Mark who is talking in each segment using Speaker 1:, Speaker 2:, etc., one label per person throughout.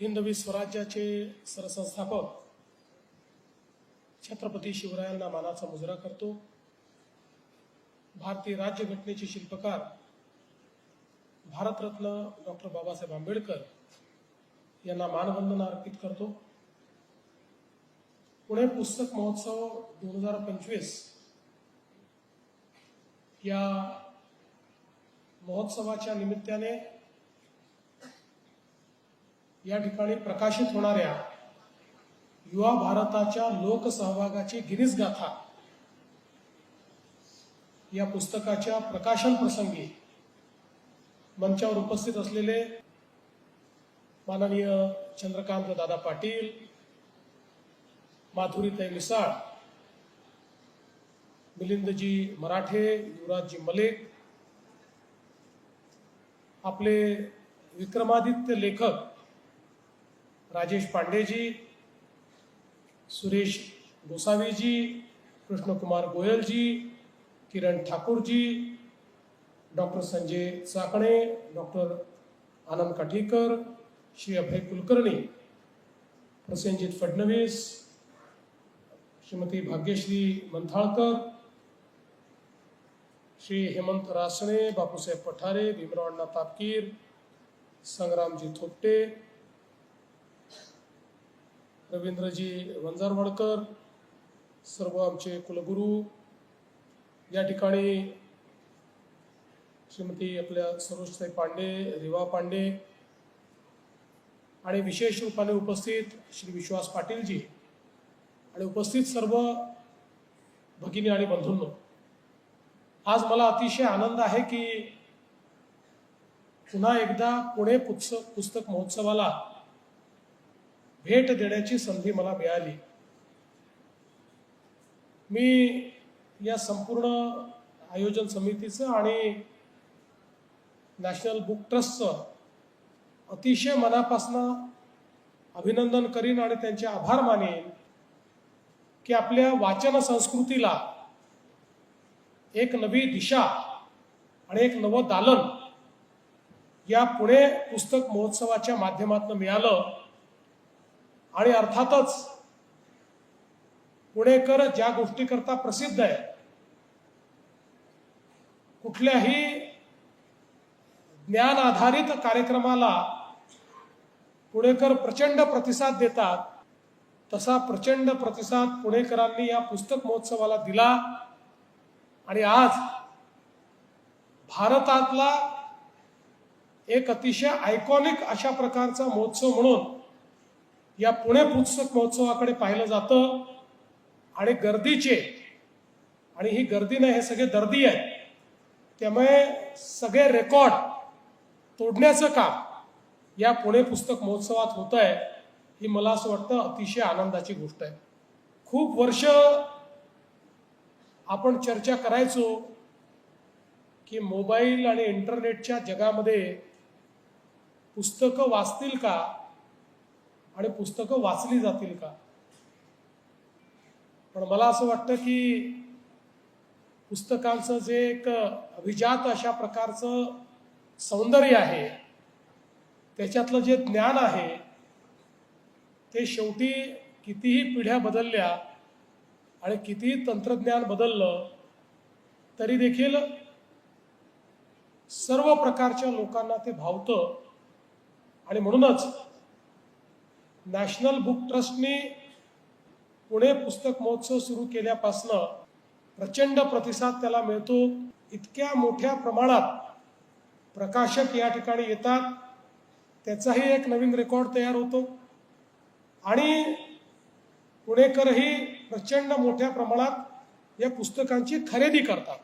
Speaker 1: हिंदवी स्वराज्याचे सरसंस्थापक छत्रपती शिवरायांना मानाचा मुजरा करतो. भारतीय राज्यघटनेचे शिल्पकार भारतरत्न डॉक्टर बाबासाहेब आंबेडकर यांना मानवंदना अर्पित करतो. पुणे पुस्तक महोत्सव दोन हजार पंचवीस या महोत्सवाच्या निमित्ताने या ठिकाणी प्रकाशित होणाऱ्या युवा भारताच्या लोकसहभागाची गिरीज गाथा या पुस्तकाच्या प्रकाशन प्रसंगी मंचावर उपस्थित असलेले माननीय चंद्रकांत दादा पाटील माधुरीताई मिसाळ मिलिंदजी मराठे युवराजजी मलिक आपले विक्रमादित्य लेखक राजेश पांडेजी सुरेश गोसावी जी, कृष्ण कुमार गोयल जी, किरण ठाकुर जी, डॉक्टर संजय चाकणे डॉक्टर आनंद काठीकर श्री अभय कुलकर्णी प्रसेनजित फडणवीस, श्रीमती भाग्यश्री मंथाळकर, श्री हेमंत रासणे, बापूसाहेब पठारे, भीमराव अण्णा तापकीर, संग्रामजी थोपटे रवींद्रजी वंजारवाडकर सर्व आमचे कुलगुरू. या ठिकाणी श्रीमती आपल्या सरोजताई पांडे रिवा पांडे आणि विशेष रूपाने उपस्थित श्री विश्वास पाटीलजी आणि उपस्थित सर्व भगिनी आणि बंधूंनो. आज मला अतिशय आनंद आहे की पुन्हा एकदा पुणे पुस्तक पुस्तक महोत्सवाला भेट देण्याची संधी मला मिळाली. मी या संपूर्ण आयोजन समितीचं आणि नॅशनल बुक ट्रस्टचं अतिशय मनापासनं अभिनंदन करीन आणि त्यांचे आभार मानेन की आपल्या वाचन संस्कृतीला एक नवी दिशा आणि एक नवं दालन या पुणे पुस्तक महोत्सवाच्या माध्यमातून मिळालं. आणि अर्थातच पुणेकर ज्या गोष्टीकरता प्रसिद्ध आहे कुठल्याही ज्ञान आधारित कार्यक्रमाला पुणेकर प्रचंड प्रतिसाद देतात तसा प्रचंड प्रतिसाद पुणेकरांनी या पुस्तक महोत्सवाला दिला. आणि आज भारतातला एक अतिशय आयकॉनिक अशा प्रकारचा महोत्सव म्हणून या पुणे पुस्तक महोत्सवाकडे पाहिलं जातं. आणि गर्दीचे आणि ही गर्दी नाही हे सगळे दर्दी आहेत. त्यामुळे सगळे रेकॉर्ड तोडण्याचं काम या पुणे पुस्तक महोत्सवात होत आहे ही मला असं वाटतं अतिशय आनंदाची गोष्ट आहे. खूप वर्ष आपण चर्चा करायचो की मोबाईल आणि इंटरनेटच्या जगामध्ये पुस्तकं वाचतील का? आणि पुस्तकं वाचली जातील का? पण मला असं वाटतं की पुस्तकांचं जे एक अभिजात अशा प्रकारचं सौंदर्य आहे त्याच्यातलं जे ज्ञान आहे ते शेवटी कितीही पिढ्या बदलल्या आणि कितीही तंत्रज्ञान बदललं तरी देखील सर्व प्रकारच्या लोकांना ते भावतं. आणि म्हणूनच नॅशनल बुक ट्रस्टनी पुणे पुस्तक महोत्सव सुरू केल्यापासनं प्रचंड प्रतिसाद त्याला मिळतो. इतक्या मोठ्या प्रमाणात प्रकाशक या ठिकाणी येतात. त्याचाही एक नवीन रेकॉर्ड तयार होतो. आणि पुणेकरही प्रचंड मोठ्या प्रमाणात या पुस्तकांची खरेदी करतात.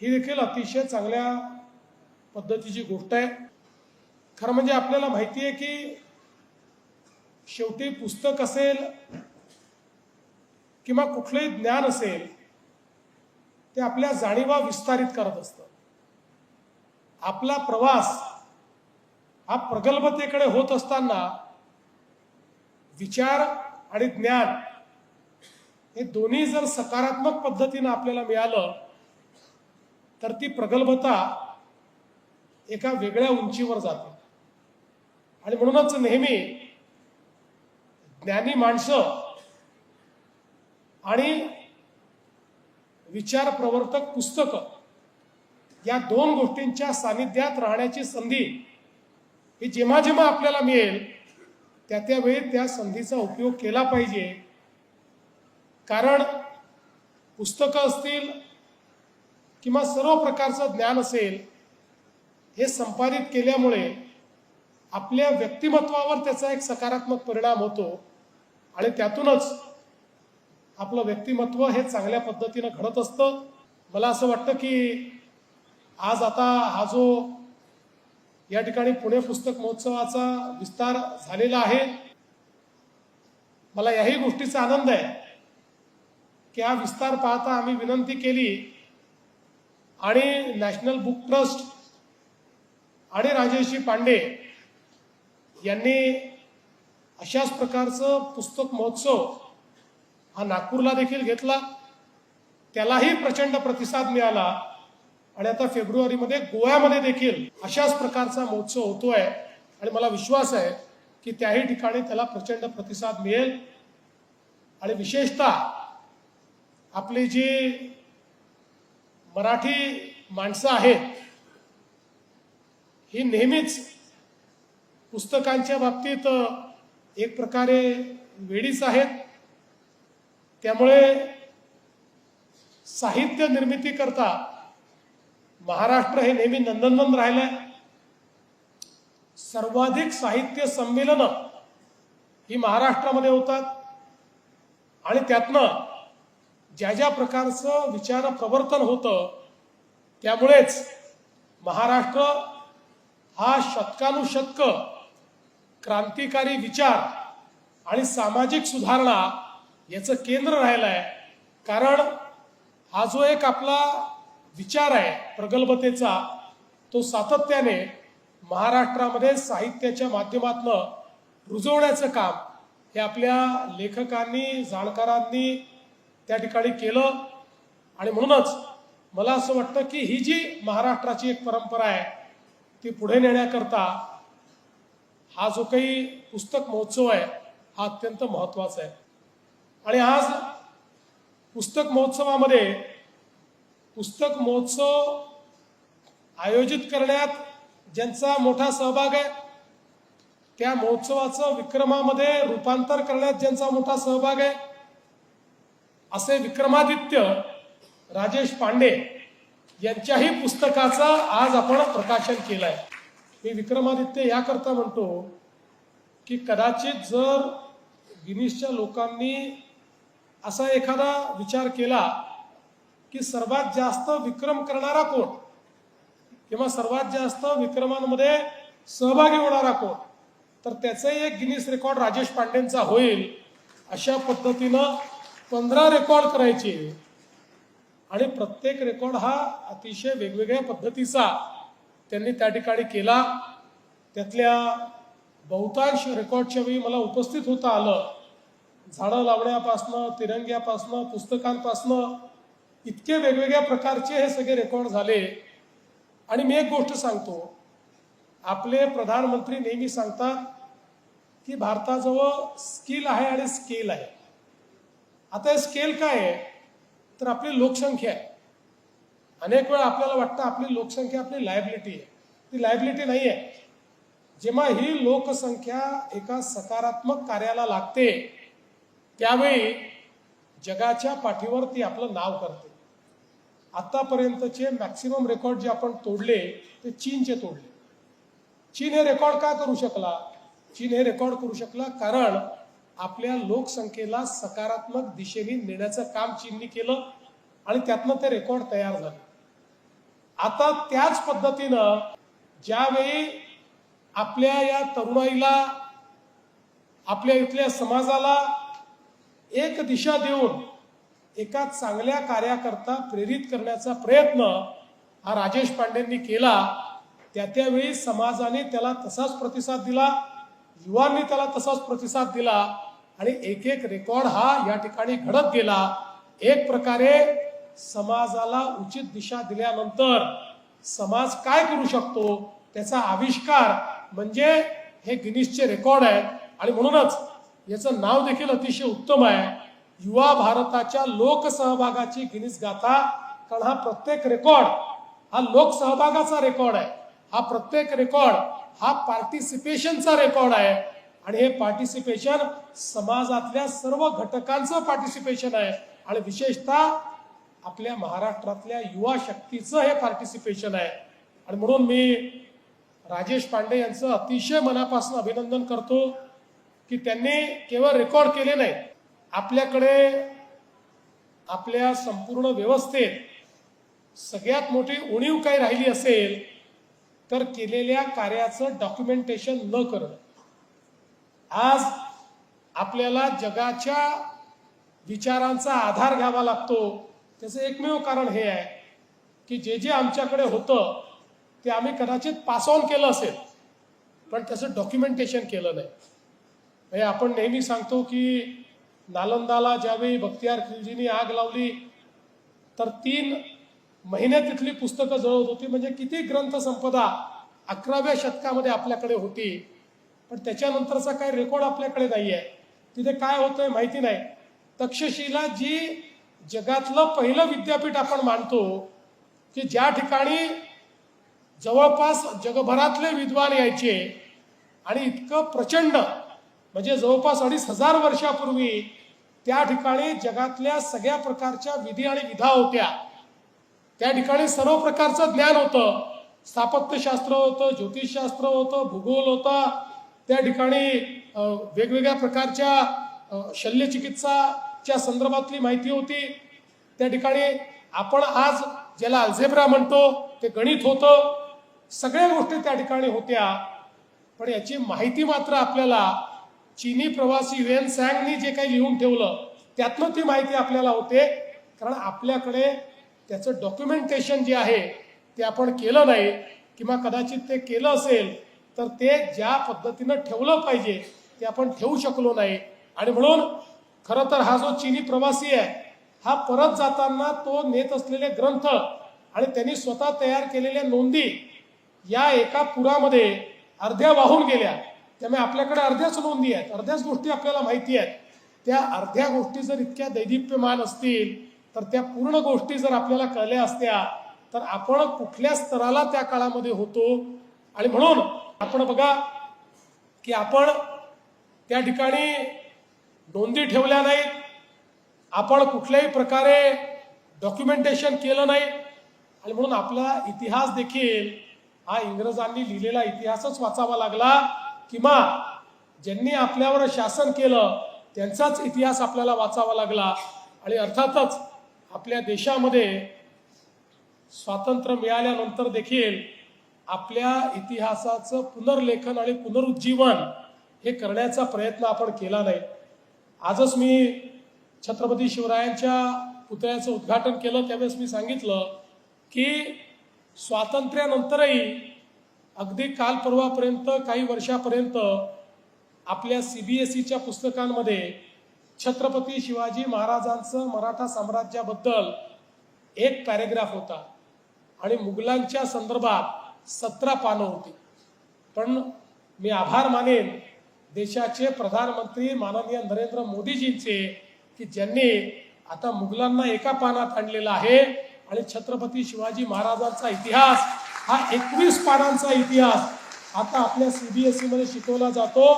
Speaker 1: ही देखील अतिशय चांगल्या पद्धतीची गोष्ट आहे. खरं म्हणजे आपल्याला माहिती आहे की शेवटी पुस्तक असेल किंवा कुठलंही ज्ञान असेल ते आपल्या जाणीवा विस्तारित करत असतं. आपला प्रवास हा प्रगल्भतेकडे होत असताना विचार आणि ज्ञान हे दोन्ही जर सकारात्मक पद्धतीनं आपल्याला मिळालं तर ती प्रगल्भता एका वेगळ्या उंचीवर जाते. आणि म्हणूनच नेहमी ज्ञानी माणसं आणि विचार प्रवर्तक पुस्तकं या दोन गोष्टींच्या सानिध्यात राहण्याची संधी ही जेव्हा जेव्हा आपल्याला मिळेल त्या त्यावेळी त्या संधीचा उपयोग केला पाहिजे. कारण पुस्तकं असतील किंवा सर्व प्रकारचं ज्ञान असेल हे संपादित केल्यामुळे आपल्या व्यक्तिमत्वावर त्याचा एक सकारात्मक परिणाम होतो. आणि त्यातूनच आपलं व्यक्तिमत्व हे चांगल्या पद्धतीनं घडत असतं. मला असं वाटतं की आज आता हा जो या ठिकाणी पुणे पुस्तक महोत्सवाचा विस्तार झालेला आहे मला याही गोष्टीचा आनंद आहे की हा विस्तार पाहता आम्ही विनंती केली आणि नॅशनल बुक ट्रस्ट आणि राजेशी पांडे यांनी अशाच प्रकारचं पुस्तक महोत्सव हा नागपूरला देखील घेतला. त्यालाही प्रचंड प्रतिसाद मिळाला. आणि आता फेब्रुवारीमध्ये गोव्यामध्ये देखील अशाच प्रकारचा महोत्सव होतोय. आणि मला विश्वास आहे की त्याही ठिकाणी त्याला प्रचंड प्रतिसाद मिळेल. आणि विशेषतः आपली जी मराठी माणसं आहेत ही नेहमीच पुस्तकांच्या बाबतीत एक प्रकारे वेळीच आहेत. त्यामुळे साहित्य निर्मिती करता महाराष्ट्र हे नेहमी नंदनवन राहिलंय. सर्वाधिक साहित्य संमेलनं ही महाराष्ट्रामध्ये होतात. आणि त्यातनं ज्या ज्या प्रकारचं विचार प्रवर्तन होतं त्यामुळेच महाराष्ट्र हा शतकानुशतक क्रांतिकारी विचार आणि सामाजिक सुधारणा याचं केंद्र राहिलं आहे कारण हा जो एक आपला विचार आहे प्रगल्भतेचा तो सातत्याने महाराष्ट्रामध्ये साहित्याच्या माध्यमातनं रुजवण्याचं काम हे आपल्या लेखकांनी जाणकारांनी त्या ठिकाणी केलं. आणि म्हणूनच मला असं वाटतं की ही जी महाराष्ट्राची एक परंपरा आहे ती पुढे नेण्याकरता हा जो काही पुस्तक महोत्सव आहे हा अत्यंत महत्त्वाचा आहे. आणि आज पुस्तक महोत्सवामध्ये पुस्तक महोत्सव आयोजित करण्यात ज्यांचा मोठा सहभाग आहे त्या महोत्सवाचं विक्रमामध्ये रूपांतर करण्यात ज्यांचा मोठा सहभाग आहे असे विक्रमादित्य राजेश पांडे यांच्याही पुस्तकाचं आज आपण प्रकाशन केलं आहे मी विक्रमादित्य याकरता म्हणतो की कदाचित जर गिनीसच्या लोकांनी असा एखादा विचार केला की सर्वात जास्त विक्रम करणारा कोण? किंवा सर्वात जास्त विक्रमांमध्ये सहभागी होणारा कोण? तर त्याचंही एक गिनीस रेकॉर्ड राजेश पांडेंचा होईल अशा पद्धतीनं पंधरा रेकॉर्ड करायचे. आणि प्रत्येक रेकॉर्ड हा अतिशय वेगवेगळ्या पद्धतीचा त्यांनी त्या ठिकाणी केला. त्यातल्या बहुतांश रेकॉर्डच्या वेळी मला उपस्थित होता आलं. झाडं लावण्यापासनं तिरंग्यापासनं पुस्तकांपासनं इतके वेगवेगळ्या प्रकारचे हे सगळे रेकॉर्ड झाले. आणि मी एक गोष्ट सांगतो. आपले प्रधानमंत्री नेहमी सांगतात की भारताजवळ स्किल आहे आणि स्केल आहे. आता हे स्केल काय आहे? तर आपली लोकसंख्या आहे. अनेक वेळा आपल्याला वाटतं आपली लोकसंख्या आपली लायबिलिटी आहे. ती लायबिलिटी नाही आहे जेव्हा ही लोकसंख्या एका सकारात्मक कार्याला लागते त्यावेळी जगाच्या पाठीवर ती आपलं नाव करते. आतापर्यंतचे मॅक्सिमम रेकॉर्ड जे आपण तोडले ते चीनचे तोडले. चीन हे रेकॉर्ड का करू शकला? चीन हे रेकॉर्ड करू शकला कारण आपल्या लोकसंख्येला सकारात्मक दिशेने नेण्याचं काम चीननी केलं आणि त्यातनं ते रेकॉर्ड तयार झालं. आता त्याच पद्धतीनं ज्यावेळी आपल्या या तरुणाईला आपल्या इथल्या समाजाला एक दिशा देऊन एका चांगल्या कार्याकरता प्रेरित करण्याचा प्रयत्न हा राजेश पांडेंनी केला त्या त्यावेळी समाजाने त्याला तसाच प्रतिसाद दिला युवांनी त्याला तसाच प्रतिसाद दिला आणि एक एक रेकॉर्ड हा या ठिकाणी घडत गेला. एक प्रकारे समाजाला उचित दिशा दिल्यानंतर समाज काय करू शकतो त्याचा आविष्कार म्हणजे हे गिनीसचे रेकॉर्ड आहे. आणि म्हणूनच याचं नाव देखील अतिशय उत्तम आहे. युवा भारताच्या लोकसहभागाची गिनीस गाथा कारण हा प्रत्येक रेकॉर्ड हा लोकसहभागाचा रेकॉर्ड आहे. हा प्रत्येक रेकॉर्ड हा पार्टिसिपेशनचा रेकॉर्ड आहे. आणि हे पार्टिसिपेशन समाजातल्या सर्व घटकांचं पार्टिसिपेशन आहे. आणि विशेषतः आपल्या महाराष्ट्रातल्या युवा शक्तीचं हे पार्टिसिपेशन आहे. आणि म्हणून मी राजेश पांडे यांचं अतिशय मनापासून अभिनंदन करतो की त्यांनी केवळ रेकॉर्ड केले नाही आपल्याकडे आपल्या संपूर्ण व्यवस्थेत सगळ्यात मोठी उणीव काही राहिली असेल तर केलेल्या कार्याचं डॉक्युमेंटेशन न करणं. आज आपल्याला जगाच्या विचारांचा आधार घ्यावा लागतो. त्याचं एकमेव कारण हे आहे की जे जे आमच्याकडे होतं ते आम्ही कदाचित पास ऑन केलं असेल पण त्याचं डॉक्युमेंटेशन केलं नाही. म्हणजे आपण नेहमी सांगतो की नालंदाला ज्यावेळी बख्तियार खिलजीनी आग लावली तर तीन महिने तिथली पुस्तकं जळवत होती. म्हणजे किती ग्रंथसंपदा अकराव्या शतकामध्ये आपल्याकडे होती पण त्याच्यानंतरचा काही रेकॉर्ड आपल्याकडे नाही आहे तिथे काय होतंय माहिती नाही. तक्षशिला जी जगातलं पहिलं विद्यापीठ आपण मानतो की ज्या ठिकाणी जवळपास जगभरातले विद्वान यायचे आणि इतकं प्रचंड म्हणजे जवळपास अडीच हजार वर्षापूर्वी त्या ठिकाणी जगातल्या सगळ्या प्रकारच्या विधी आणि विधा होत्या. त्या ठिकाणी सर्व प्रकारचं ज्ञान होतं. स्थापत्यशास्त्र होतं ज्योतिषशास्त्र होतं भूगोल होता. त्या ठिकाणी वेगवेगळ्या प्रकारच्या शल्यचिकित्सा च्या संदर्भातली माहिती होती. त्या ठिकाणी आपण आज ज्याला अल्झेब्रा म्हणतो ते गणित होतं. सगळ्या गोष्टी त्या ठिकाणी होत्या. पण याची माहिती मात्र आपल्याला चीनी प्रवासी वेन सॅंगनी जे काही लिहून ठेवलं त्यातनं ती माहिती आपल्याला होते. कारण आपल्याकडे त्याचं डॉक्युमेंटेशन जे आहे ते आपण केलं नाही किंवा कदाचित ते केलं असेल तर ते ज्या पद्धतीनं ठेवलं पाहिजे ते आपण ठेवू शकलो नाही. आणि म्हणून खरं तर हा जो चिनी प्रवासी आहे हा परत जाताना तो नेत असलेले ग्रंथ आणि त्यांनी स्वतः तयार केलेल्या नोंदी या एका पुरामध्ये अर्ध्या वाहून गेल्या. त्यामुळे आपल्याकडे अर्ध्याच नोंदी आहेत अर्ध्याच गोष्टी आपल्याला माहिती आहेत. त्या अर्ध्या गोष्टी जर इतक्या दैदिप्यमान असतील तर त्या पूर्ण गोष्टी जर आपल्याला कळल्या असत्या तर आपण कुठल्या स्तराला त्या काळामध्ये होतो? आणि म्हणून आपण बघा की आपण त्या ठिकाणी नोंदी ठेवल्या नाहीत. आपण कुठल्याही प्रकारे डॉक्युमेंटेशन केलं नाही. आणि म्हणून आपला इतिहास देखील हा इंग्रजांनी लिहिलेला इतिहासच वाचावा लागला. किंवा ज्यांनी आपल्यावर शासन केलं त्यांचाच इतिहास आपल्याला वाचावा लागला. आणि अर्थातच आपल्या देशामध्ये स्वातंत्र्य मिळाल्यानंतर देखील आपल्या इतिहासाचं पुनर्लेखन आणि पुनरुज्जीवन हे करण्याचा प्रयत्न आपण केला नाही. आजच मी छत्रपती शिवरायांच्या पुतळ्याचं उद्घाटन केलं त्यावेळेस मी सांगितलं की स्वातंत्र्यानंतरही अगदी काल परवापर्यंत काही वर्षापर्यंत आपल्या सी बी एस ईच्या पुस्तकांमध्ये छत्रपती शिवाजी महाराजांचं मराठा साम्राज्याबद्दल एक पॅरेग्राफ होता आणि मुघलांच्या संदर्भात सतरा पानं होती. पण मी आभार मानेन देशाचे प्रधानमंत्री माननीय नरेंद्र मोदीजींचे की ज्यांनी आता मुघलांना एका पानात आणलेला आहे आणि छत्रपती शिवाजी महाराजांचा इतिहास हा एकवीस पानांचा इतिहास आता आपल्या सी बी एसमध्ये शिकवला जातो.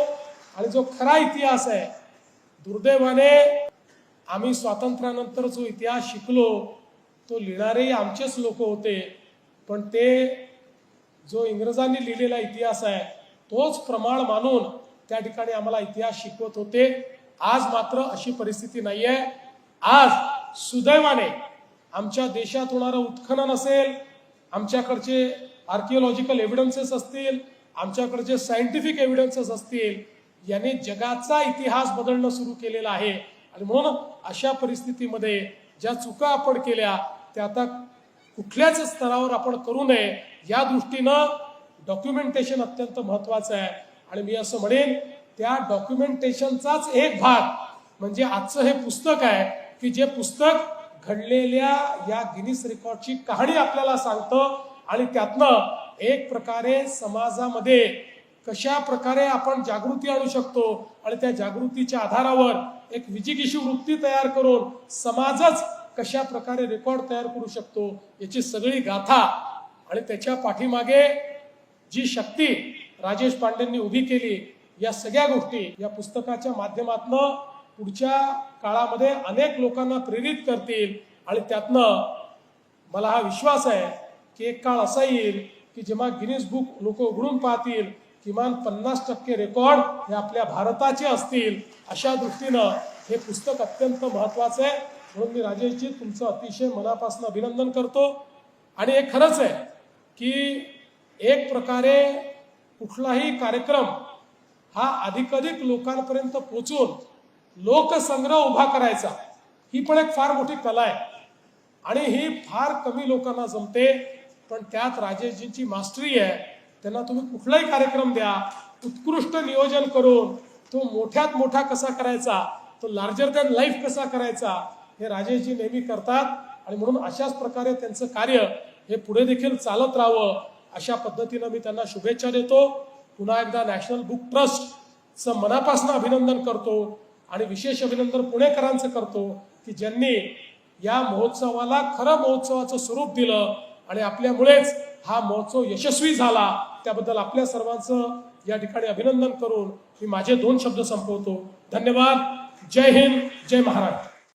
Speaker 1: आणि जो खरा इतिहास आहे दुर्दैवाने आम्ही स्वातंत्र्यानंतर जो इतिहास शिकलो तो लिहिणारेही आमचेच लोक होते. पण ते जो इंग्रजांनी लिहिलेला इतिहास आहे तोच प्रमाण मानून त्या ठिकाणी आम्हाला इतिहास शिकवत होते. आज मात्र अशी परिस्थिती नाही आहे आज सुदैवाने आमच्या देशात होणारं उत्खनन असेल आमच्याकडचे आर्किओलॉजिकल एव्हिडन्सेस असतील आमच्याकडचे सायंटिफिक एव्हिडन्सेस असतील याने जगाचा इतिहास बदलणं सुरू केलेला आहे. आणि म्हणून अशा परिस्थितीमध्ये ज्या चुका आपण केल्या त्या आता कुठल्याच स्तरावर आपण करू नये. या दृष्टीनं डॉक्युमेंटेशन अत्यंत महत्वाचं आहे. आणि मी असं म्हणेन त्या डॉक्युमेंटेशनचाच एक भाग. म्हणजे आजचं हे पुस्तक आहे की जे पुस्तक घडलेल्या या गिनीस रेकॉर्डची कहाणी आपल्याला सांगतं आणि त्यातनं एक प्रकारे समाजामध्ये कशा प्रकारे आपण जागृती आणू शकतो आणि त्या जागृतीच्या आधारावर एक विजिगिषू वृत्ती तयार करून समाजच कशा प्रकारे रेकॉर्ड तयार करू शकतो याची सगळी गाथा आणि त्याच्या पाठीमागे जी शक्ती राजेश पांडेंनी उभी केली या सगळ्या गोष्टी या पुस्तकाच्या माध्यमातनं पुढच्या काळामध्ये अनेक लोकांना प्रेरित करतील. आणि त्यातनं मला हा विश्वास आहे की एक काळ असा येईल की जेव्हा गिनीज बुक लोक उघडून पाहतील किमान पन्नास टक्के रेकॉर्ड हे आपल्या भारताचे असतील अशा दृष्टीनं हे पुस्तक अत्यंत महत्वाचं आहे. म्हणून मी राजेशजी तुमचं अतिशय मनापासून अभिनंदन करतो. आणि हे खरंच आहे की एक प्रकारे कुठलाही कार्यक्रम हा अधिकाधिक लोकांपर्यंत पोचून लोकसंग्रह उभा करायचा ही पण एक फार मोठी कला आहे. आणि ही फार कमी लोकांना जमते पण त्यात राजेशजींची मास्टरी आहे त्यांना तुम्ही कुठलाही कार्यक्रम द्या उत्कृष्ट नियोजन करून तो मोठ्यात मोठा कसा करायचा तो लार्जर दॅन लाईफ कसा करायचा हे राजेशजी नेहमी करतात. आणि म्हणून अशाच प्रकारे त्यांचं कार्य हे पुढे देखील चालत राहावं अशा पद्धतीनं मी त्यांना शुभेच्छा देतो. पुन्हा एकदा नॅशनल बुक ट्रस्टचं मनापासून अभिनंदन करतो आणि विशेष अभिनंदन पुणेकरांचं करतो की ज्यांनी या महोत्सवाला खरं महोत्सवाचं स्वरूप दिलं आणि आपल्यामुळेच हा महोत्सव यशस्वी झाला. त्याबद्दल आपल्या सर्वांचं या ठिकाणी अभिनंदन करून मी माझे दोन शब्द संपवतो. धन्यवाद. जय हिंद. जय महाराष्ट्र.